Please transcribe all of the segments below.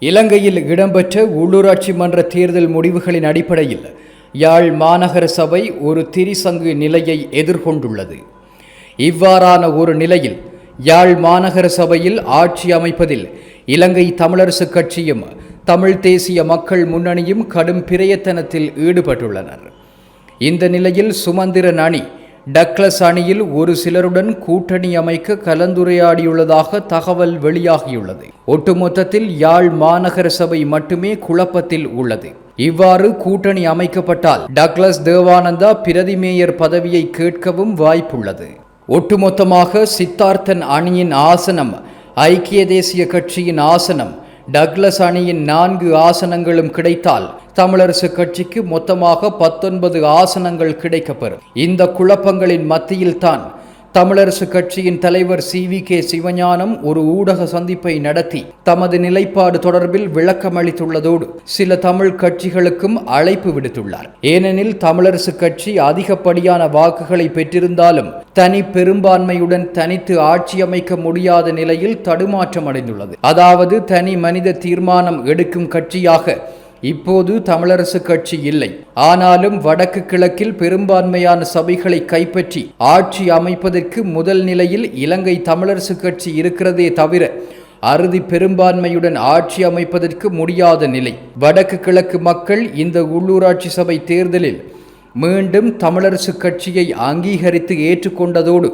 இலங்கையில் இடம்பெற்ற உள்ளூராட்சி மன்ற தேர்தல் முடிவுகளின் அடிப்படையில் யாழ் மாநகர சபை ஒரு திரிசங்கு நிலையை எதிர்கொண்டுள்ளது. இவ்வாறான ஒரு நிலையில் யாழ் மாநகர சபையில் ஆட்சி அமைப்பதில் இலங்கை தமிழரசுக் கட்சியும் தமிழ் தேசிய மக்கள் முன்னணியும் கடும் பிரயத்தனத்தில் ஈடுபட்டுள்ளனர். இந்த நிலையில் சுமந்திரன் அணி டக்ளஸ் அணியில் ஒரு சிலருடன் கூட்டணி அமைக்க கலந்துரையாடியுள்ளதாக தகவல் வெளியாகியுள்ளது. ஒட்டுமொத்தத்தில் யாழ் மாநகர சபை மட்டுமே குழப்பத்தில் உள்ளது. இவ்வாறு கூட்டணி அமைக்கப்பட்டால் டக்ளஸ் தேவானந்தா பிரதி மேயர் பதவியை கேட்கவும் வாய்ப்புள்ளது. ஒட்டுமொத்தமாக சித்தார்த்தன் அணியின் ஆசனம் ஐக்கிய தேசிய கட்சியின் ஆசனம் டக்ளஸ் அணியின் நான்கு ஆசனங்களும் கிடைத்தால் தமிழரசு கட்சிக்கு மொத்தமாக பத்தொன்பது ஆசனங்கள் கிடைக்கப்பெறும். இந்த குழப்பங்களின் மத்தியில்தான் தமிழரசு கட்சியின் தலைவர் சி. வி. கே. சிவஞானம் ஒரு ஊடக சந்திப்பை நடத்தி தமது நிலைப்பாடு தொடர்பில் விளக்கமளித்துள்ளதோடு சில தமிழ் கட்சிகளுக்கும் அழைப்பு விடுத்துள்ளார். ஏனெனில் தமிழரசு கட்சி அதிகப்படியான வாக்குகளை பெற்றிருந்தாலும் தனி பெரும்பான்மையுடன் தனித்து ஆட்சி அமைக்க முடியாத நிலையில் தடுமாற்றம் அடைந்துள்ளது. அதாவது தனி மனித தீர்மானம் எடுக்கும் கட்சியாக இப்போது தமிழரசு கட்சி இல்லை. ஆனாலும் வடக்கு கிழக்கில் பெரும்பான்மையான சபைகளை கைப்பற்றி ஆட்சி அமைப்பதற்கு முதல் நிலையில் இலங்கை தமிழரசு கட்சி இருக்கிறதே தவிர அறுதி பெரும்பான்மையுடன் ஆட்சி அமைப்பதற்கு முடியாத நிலை. வடக்கு கிழக்கு மக்கள் இந்த உள்ளூராட்சி சபை தேர்தலில் மீண்டும் தமிழரசு கட்சியை அங்கீகரித்து ஏற்றுக்கொண்டதோடு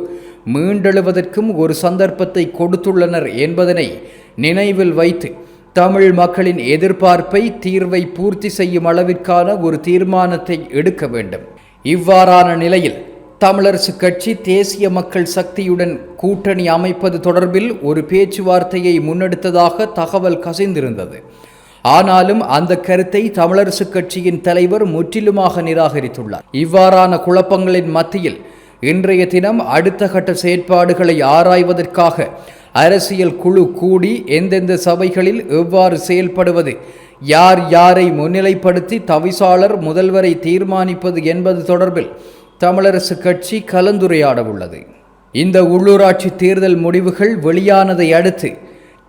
மீண்டெழுவதற்கும் ஒரு சந்தர்ப்பத்தை கொடுத்துள்ளனர் என்பதனை நினைவில் வைத்து தமிழ் மக்களின் எதிர்பார்ப்பை தீர்வை பூர்த்தி செய்யும் அளவிற்கான ஒரு தீர்மானத்தை எடுக்க வேண்டும். இவ்வாறான நிலையில் தமிழரசு கட்சி தேசிய மக்கள் சக்தியுடன் கூட்டணி அமைப்பது தொடர்பில் ஒரு பேச்சுவார்த்தையை முன்னெடுத்ததாக தகவல் கசிந்திருந்தது. ஆனாலும் அந்த கருத்தை தமிழரசு கட்சியின் தலைவர் முற்றிலுமாக நிராகரித்துள்ளார். இவ்வாறான குழப்பங்களின் மத்தியில் இன்றைய தினம் அடுத்த கட்ட செயற்பாடுகளை ஆராய்வதற்காக அரசியல் குழு கூடி எந்தெந்த சபைகளில் எவ்வாறு செயல்படுவது? யார் யாரை முன்னிலைப்படுத்தி தவிசாளர் முதல்வரை தீர்மானிப்பது என்பது தொடர்பில் தமிழரசு கட்சி கலந்துரையாட உள்ளது இந்த உள்ளூராட்சி தேர்தல் முடிவுகள் வெளியானதை அடுத்து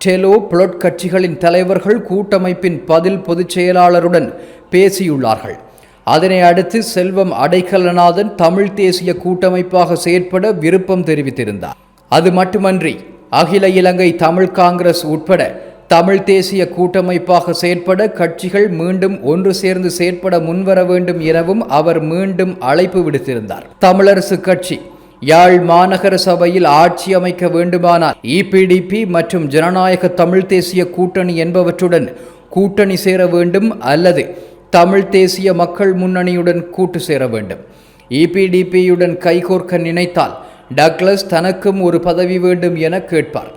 டெலோ புளொட் கட்சிகளின் தலைவர்கள் கூட்டமைப்பின் பதில் பொதுச் செயலாளருடன் பேசியுள்ளார்கள். அதனை அடுத்து செல்வம் அடைக்கலநாதன் தமிழ் தேசிய கூட்டமைப்பாக செயற்பட விருப்பம் தெரிவித்திருந்தார். அது மட்டுமன்றி அகில இலங்கை தமிழ் காங்கிரஸ் உட்பட தமிழ் தேசிய கூட்டமைப்பாக செயற்பட கட்சிகள் மீண்டும் ஒன்று சேர்ந்து செயற்பட முன்வர வேண்டும் எனவும் அவர் மீண்டும் அழைப்பு விடுத்திருந்தார். தமிழரசு கட்சி யாழ் மாநகர சபையில் ஆட்சி அமைக்க வேண்டுமானால் இபிடிபி மற்றும் ஜனநாயக தமிழ் தேசிய கூட்டணி என்பவற்றுடன் கூட்டணி சேர வேண்டும் அல்லது தமிழ் தேசிய மக்கள் முன்னணியுடன் கூட்டு சேர வேண்டும். இபிடிபியுடன் கைகோர்க்க நினைத்தால் டக்ளஸ் தனக்கும் ஒரு பதவி வேண்டும் என கேட்பார்.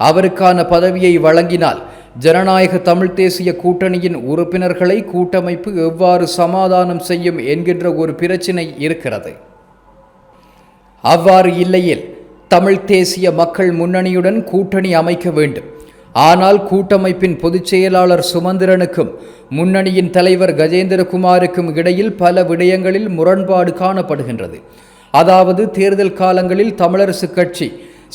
அவருக்கான பதவியை வழங்கினால் ஜனநாயக தமிழ் தேசிய கூட்டணியின் உறுப்பினர்களை கூட்டமைப்பு எவ்வாறு சமாதானம் செய்யும் என்கின்ற ஒரு பிரச்சினை இருக்கிறது. அவ்வாறு இல்லையில் தமிழ் தேசிய மக்கள் முன்னணியுடன் கூட்டணி அமைக்க வேண்டும். ஆனால் கூட்டமைப்பின் பொதுச் செயலாளர் சுமந்திரனுக்கும் முன்னணியின் தலைவர் கஜேந்திரகுமாருக்கும் இடையில் பல விடயங்களில் முரண்பாடு காணப்படுகின்றது. அதாவது தேர்தல் காலங்களில் தமிழரசு கட்சி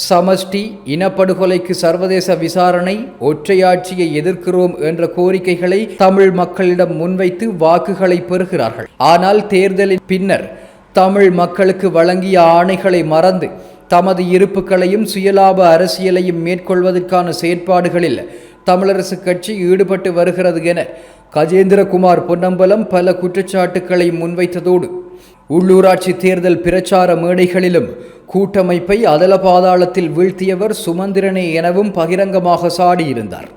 சமஷ்டி இனப்படுகொலைக்கு சர்வதேச விசாரணை ஒற்றையாட்சியை எதிர்க்கிறோம் என்ற கோரிக்கைகளை தமிழ் மக்களிடம் முன்வைத்து வாக்குகளை பெறுகிறார்கள். ஆனால் தேர்தலின் பின்னர் தமிழ் மக்களுக்கு வழங்கிய ஆணைகளை மறந்து தமது இருப்புகளையும் சுயலாப அரசியலையும் மேற்கொள்வதற்கான செயற்பாடுகளில் தமிழரசு கட்சி ஈடுபட்டு வருகிறது என கஜேந்திரகுமார் பொன்னம்பலம் பல குற்றச்சாட்டுக்களை முன்வைத்ததோடு உள்ளூராட்சி தேர்தல் பிரச்சார மேடைகளிலும் கூட்டமைப்பை அதல பாதாளத்தில் வீழ்த்தியவர் சுமந்திரனே எனவும் பகிரங்கமாக சாடியிருந்தார்.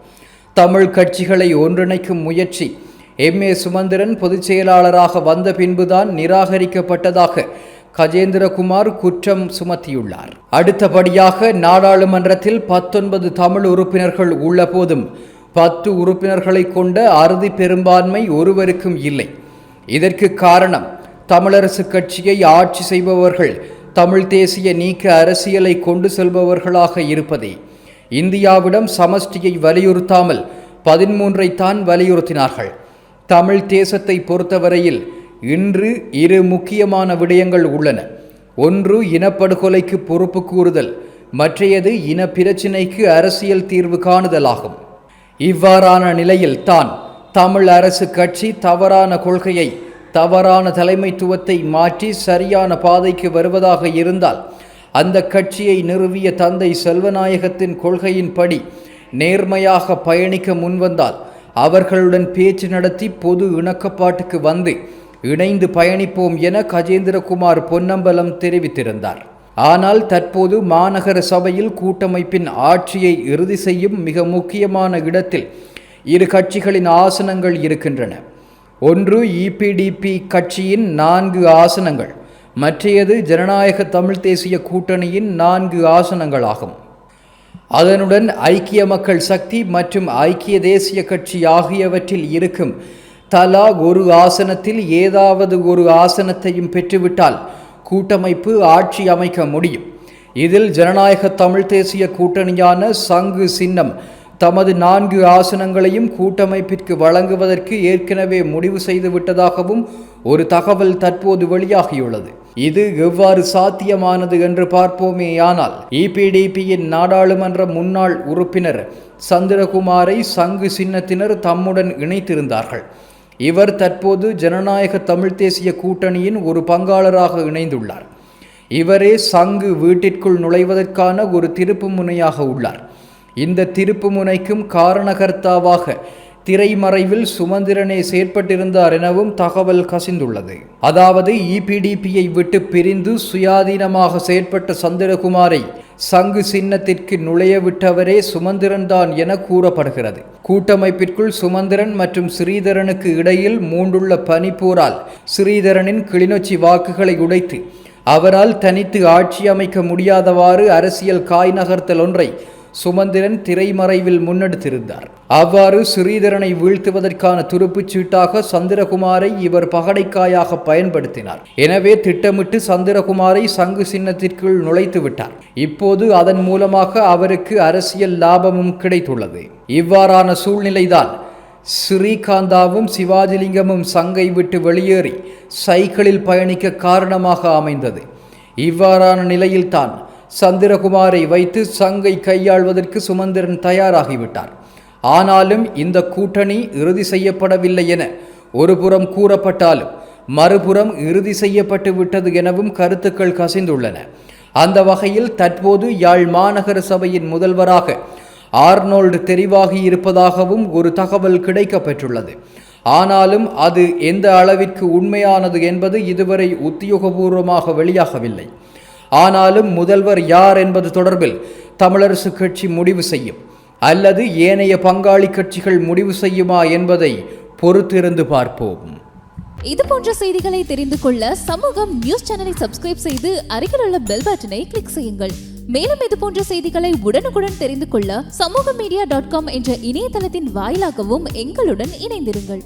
தமிழ் கட்சிகளை ஒன்றிணைக்கும் முயற்சி எம் ஏ சுமந்திரன் பொதுச் செயலாளராக வந்த பின்புதான் நிராகரிக்கப்பட்டதாக கஜேந்திரகுமார் குற்றம் சுமத்தியுள்ளார். அடுத்தபடியாக நாடாளுமன்றத்தில் பத்தொன்பது தமிழ் உறுப்பினர்கள் உள்ள போதும் பத்து உறுப்பினர்களை கொண்ட அறுதி பெரும்பான்மை ஒருவருக்கும் இல்லை. இதற்கு காரணம் தமிழரசு கட்சியை ஆட்சி செய்பவர்கள் தமிழ் தேசிய நீக்க அரசியலை கொண்டு செல்பவர்களாக இருப்பதே. இந்தியாவிடம் சமஷ்டியை வலியுறுத்தாமல் பதிமூன்றை தான் வலியுறுத்தினார்கள். தமிழ் தேசத்தை பொறுத்தவரையில் இன்று இரு முக்கியமான விடயங்கள் உள்ளன. ஒன்று இனப்படுகொலைக்கு பொறுப்பு கூறுதல் மற்றையது இன பிரச்சினைக்கு அரசியல் தீர்வு காணுதலாகும். இவ்வாறான நிலையில் தான் தமிழ் அரசு கட்சி தவறான கொள்கையை தவறான தலைமைத்துவத்தை மாற்றி சரியான பாதைக்கு வருவதாக இருந்தால் அந்த கட்சியை நிறுவிய தந்தை செல்வநாயகத்தின் கொள்கையின்படி நேர்மையாக பயணிக்க முன்வந்தால் அவர்களுடன் பேச்சு நடத்தி பொது இணக்கப்பாட்டுக்கு வந்து இணைந்து பயணிப்போம் என கஜேந்திரகுமார் பொன்னம்பலம் தெரிவித்திருந்தார். ஆனால் தற்போது மாநகர சபையில் கூட்டமைப்பின் ஆட்சியை இறுதி செய்யும் மிக முக்கியமான இடத்தில் இரு கட்சிகளின் ஆசனங்கள் இருக்கின்றன. ஒன்று இபிடிபி கட்சியின் நான்கு ஆசனங்கள் மற்றையது ஜனநாயக தமிழ் தேசிய கூட்டணியின் நான்கு ஆசனங்களாகும். அதனுடன் ஐக்கிய மக்கள் சக்தி மற்றும் ஐக்கிய தேசிய கட்சி ஆகியவற்றில் இருக்கும் தலா ஒரு ஆசனத்தில் ஏதாவது ஒரு ஆசனத்தையும் பெற்றுவிட்டால் கூட்டமைப்பு ஆட்சி அமைக்க முடியும். இதில் ஜனநாயக தமிழ் தேசிய கூட்டணியான சங்கு சின்னம் தமது நான்கு ஆசனங்களையும் கூட்டமைப்பிற்கு வழங்குவதற்கு ஏற்கனவே முடிவு செய்து விட்டதாகவும் ஒரு தகவல் தற்போது வெளியாகியுள்ளது. இது எவ்வாறு சாத்தியமானது என்று பார்ப்போமேயானால் இபிடிபியின் நாடாளுமன்ற முன்னாள் உறுப்பினர் சந்திரகுமாரை சங்கு சின்னத்தினர் தம்முடன் இணைத்திருந்தார்கள். இவர் தற்போது ஜனநாயக தமிழ் தேசிய கூட்டணியின் ஒரு பங்காளராக இணைந்துள்ளார். இவரே சங்கு வீட்டிற்குள் நுழைவதற்கான ஒரு திருப்பு முனையாக உள்ளார். இந்த திருப்பு முனைக்கும் காரணகர்த்தாவாக திரைமறைவில் சுமந்திரனே செயற்பட்டிருந்தார் எனவும் தகவல் கசிந்துள்ளது. அதாவது இபிடிபியை விட்டு பிரிந்து சுயாதீனமாக செயற்பட்ட சந்திரகுமாரை சங்கு சின்னத்திற்கு நுழைய விட்டவரே சுமந்திரன் தான் என கூறப்படுகிறது. கூட்டமைப்பிற்குள் சுமந்திரன் மற்றும் ஸ்ரீதரனுக்கு இடையில் மூண்டுள்ள பனிப்போரால் ஸ்ரீதரனின் கிளிநொச்சி வாக்குகளை உடைத்து அவரால் தனித்து ஆட்சி அமைக்க முடியாதவாறு அரசியல் காய் நகர்த்தல் ஒன்றை சுமந்திரன் திரைமறைவில் முன்னெடுத்திருந்தார். அவ்வாறு ஸ்ரீதரனை வீழ்த்துவதற்கான துருப்புச் சீட்டாக சந்திரகுமாரை இவர் பகடைக்காயாக பயன்படுத்தினார். எனவே திட்டமிட்டு சந்திரகுமாரை சங்கு சின்னத்திற்குள் நுழைத்து விட்டார். இப்போது அதன் மூலமாக அவருக்கு அரசியல் லாபமும் கிடைத்துள்ளது. இவ்வாறான சூழ்நிலைதான் ஸ்ரீகாந்தாவும் சிவாஜிலிங்கமும் சங்கை விட்டு வெளியேறி சைக்கிளில் பயணிக்க காரணமாக அமைந்தது. இவ்வாறான நிலையில்தான் சந்திரகுமாரை வைத்து சங்கை கையாள்வதற்கு சுமந்திரன் தயாராகிவிட்டார். ஆனாலும் இந்த கூட்டணி இறுதி செய்யப்படவில்லை என ஒருபுறம் கூறப்பட்டாலும் மறுபுறம் இறுதி செய்யப்பட்டு விட்டது எனவும் கருத்துக்கள் கசிந்துள்ளன. அந்த வகையில் தற்போது யாழ் மாநகர சபையின் முதல்வராக ஆர்னோல்டு தெரிவாகி இருப்பதாகவும் ஒரு தகவல் கிடைக்கப்பெற்றுள்ளது. ஆனாலும் அது எந்த அளவிற்கு உண்மையானது என்பது இதுவரை உத்தியோகபூர்வமாக வெளியாகவில்லை. ஆனாலும் முதல்வர் யார் என்பது தொடர்பில் தமிழரசு கட்சி முடிவு செய்யும். அல்லது ஏனைய பங்காளி கட்சிகள் முடிவு செய்யுமா என்பதை பொறுத்திருந்து பார்ப்போம். இது போன்ற செய்திகளை தெரிந்து கொள்ள சமூகம் நியூஸ் சேனலை சப்ஸ்கிரைப் செய்து அருகில் உள்ள பெல் பட்டனை கிளிக் செய்யுங்கள். மேலும் இது போன்ற செய்திகளை உடனுக்குடன் தெரிந்து கொள்ள சமூக மீடியா டாட் காம் என்ற இணையதளத்தின் வாயிலாகவும் எங்களுடன் இணைந்திருங்கள்.